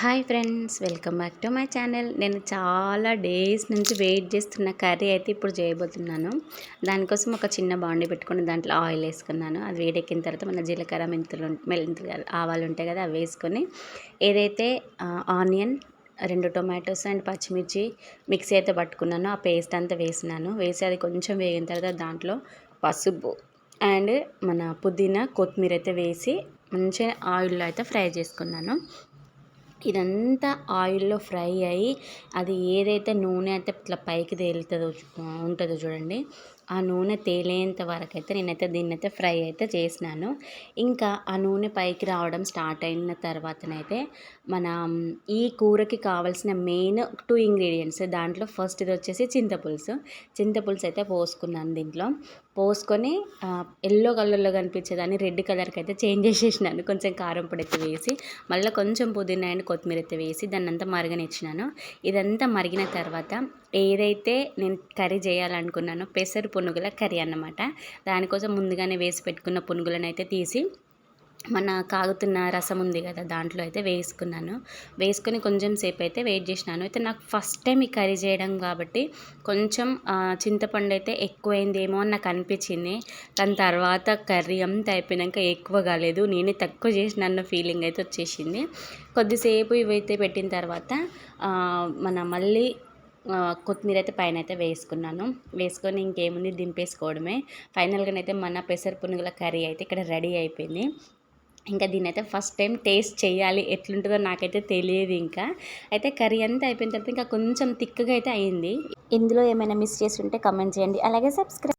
Hi friends welcome back to my channel. నేను చాలా days నుంచి వెయిట్ చేస్తున్న కర్రీ అయితే ఇప్పుడు చేయబోతున్నాను. దానికోసం ఒక చిన్న బాండి పెట్టుకుని దాంట్లో ఆయిల్ వేసుకున్నాను. అది వేడెక్కిన తర్వాత మన జీలకర్ర మెంతులు మెంతులు ఆవాలు ఉంటాయి కదా అవి వేసుకొని ఏదైతే ఆనియన్ రెండు టొమాటోస్ అండ్ పచ్చిమిర్చి మిక్సీ అయితే పట్టుకున్నాను ఆ పేస్ట్ అంతా వేసినాను. వేసి అది కొంచెం వేగిన తర్వాత దాంట్లో పసుపు అండ్ మన పుదీనా కొత్తిమీర అయితే వేసి మంచిగా ఆయిల్లో అయితే ఫ్రై చేసుకున్నాను. ఇదంతా ఆయిల్లో ఫ్రై అయ్యి అది ఏదైతే నూనె అయితే ఇట్లా పైకి తేలుతుందో ఉంటుందో చూడండి. ఆ నూనె తేలేంత వరకు అయితే నేనైతే దీన్ని అయితే ఫ్రై అయితే చేసినాను. ఇంకా ఆ నూనె పైకి రావడం స్టార్ట్ అయిన తర్వాతనైతే మన ఈ కూరకి కావాల్సిన మెయిన్ టూ ఇంగ్రీడియంట్స్ దాంట్లో ఫస్ట్ ఇది వచ్చేసి చింతపులుసు. చింతపులుసు అయితే పోసుకున్నాను దీంట్లో. పోసుకొని ఎల్లో కలర్లో కనిపించేదాన్ని రెడ్ కలర్కి అయితే చేంజ్ చేసేసినాను. కొంచెం కారం పొడి అయితే వేసి మళ్ళీ కొంచెం పుదీనా అండ్ కొత్తిమీర అయితే వేసి దాన్ని అంతా మరగనిచ్చినాను. ఇదంతా మరిగిన తర్వాత ఏదైతే నేను కర్రీ చేయాలనుకున్నానో పెసరు పునుగుల కర్రీ అన్నమాట. దానికోసం ముందుగానే వేసి పెట్టుకున్న పునుగులను అయితే తీసి మన కాగుతున్న రసం ఉంది కదా దాంట్లో అయితే వేసుకున్నాను. వేసుకొని కొంచెం సేపు అయితే వెయిట్ చేసినాను. అయితే నాకు ఫస్ట్ టైం ఈ కర్రీ చేయడం కాబట్టి కొంచెం చింతపండు అయితే ఎక్కువైందేమో అని నాకు అనిపించింది. దాని తర్వాత కర్రీ అంతా అయిపోయినాక ఎక్కువ కాలేదు. నేనే తక్కువ చేసిన ఫీలింగ్ అయితే వచ్చేసింది. కొద్దిసేపు ఇవైతే పెట్టిన తర్వాత మన మళ్ళీ కొత్తిమీర అయితే పైన అయితే వేసుకున్నాను. వేసుకొని ఇంకేముంది దింపేసుకోవడమే. ఫైనల్గానైతే మన పెసర పునుగుల కర్రీ అయితే ఇక్కడ రెడీ అయిపోయింది. ఇంకా దీని అయితే ఫస్ట్ టైం టేస్ట్ చేయాలి ఎట్లుంటుందో నాకైతే తెలియదు ఇంకా. అయితే కర్రీ అంతా అయిపోయిన తర్వాత ఇంకా కొంచెం థిక్గా అయితే అయింది. ఇందులో ఏమైనా మిస్ చేసి ఉంటే కమెంట్ చేయండి. అలాగే సబ్స్క్రైబ్